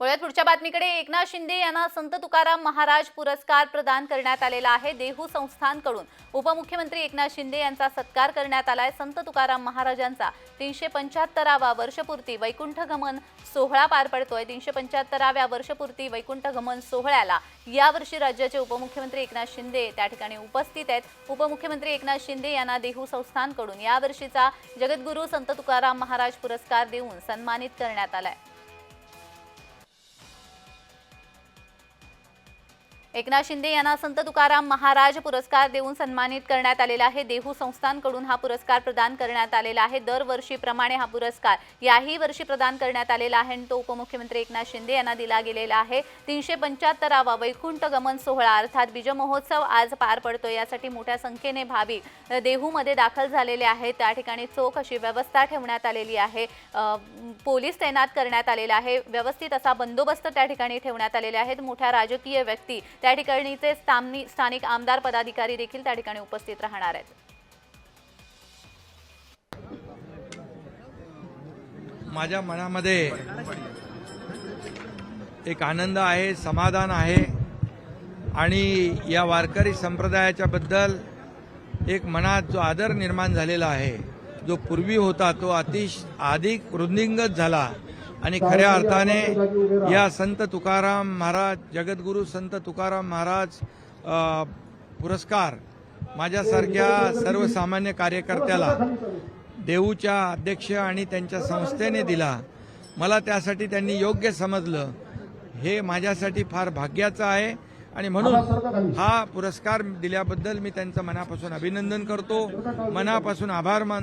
वळ्यात पुढच्या बातमीकडे एकनाथ शिंदे यांना संत तुकाराम महाराज पुरस्कार प्रदान करण्यात आलेला आहे देहू संस्थानकडून. उपमुख्यमंत्री एकनाथ शिंदे यांचा सत्कार करण्यात आलाय. संत तुकाराम महाराजांचा तीनशे पंच्याहत्तरावा वर्षपूर्ती वैकुंठ गमन सोहळा पार पडतोय. तीनशे पंच्याहत्तराव्या वर्षपूर्ती वैकुंठ गमन सोहळ्याला यावर्षी राज्याचे उपमुख्यमंत्री एकनाथ शिंदे त्या ठिकाणी उपस्थित आहेत. उपमुख्यमंत्री एकनाथ शिंदे यांना देहू संस्थानकडून यावर्षीचा जगद्गुरू संत तुकाराम महाराज पुरस्कार देऊन सन्मानित करण्यात आलाय. एकनाथ शिंदे यांना संत तुकाराम महाराज पुरस्कार देऊन सन्मानित करण्यात आलेला आहे. देहू संस्थानकडून हा पुरस्कार प्रदान करण्यात आलेला आहे. दरवर्षीप्रमाणे हा पुरस्कार याही वर्षी प्रदान करण्यात आलेला आहे आणि तो उपमुख्यमंत्री एकनाथ शिंदे यांना दिला गेलेला आहे. तीनशे पंच्याहत्तरावा वैकुंठ गमन सोहळा अर्थात बीज महोत्सव आज पार पडतो यासाठी मोठ्या संख्येने भाविक देहूमध्ये दाखल झालेले आहेत. त्या ठिकाणी चोख अशी व्यवस्था ठेवण्यात आलेली आहे. पोलीस तैनात करण्यात आलेला आहे. व्यवस्थित असा बंदोबस्त त्या ठिकाणी ठेवण्यात आलेले आहेत मोठ्या राजकीय व्यक्ती त्या ठिकाणीचे स्थानिक आमदार पदाधिकारी देखील त्या ठिकाणी उपस्थित राहणार आहेत. माझ्या मनामध्ये एक आनंद आहे समाधान आहे आणि या वारकरी संप्रदायाच्या बद्दल एक मनात जो आदर निर्माण झालेला आहे जो पूर्वी होता तो अतिश अधिक वृद्धिंगत झाला. आणि खऱ्या अर्थाने या संत तुकाराम महाराज जगद्गुरू संत तुकाराम महाराज पुरस्कार माझ्यासारख्या सर्वसामान्य कार्यकर्त्याला देऊच्या अध्यक्ष आणि त्यांच्या संस्थेने दिला. मला त्यासाठी त्यांनी योग्य समजलं. हे माझ्यासाठी फार भाग्याचं आहे आणि म्हणून हा पुरस्कार दिल्याबद्दल मी त्यांचं मनापासून अभिनंदन करतो. मनापासून आभार मानतो.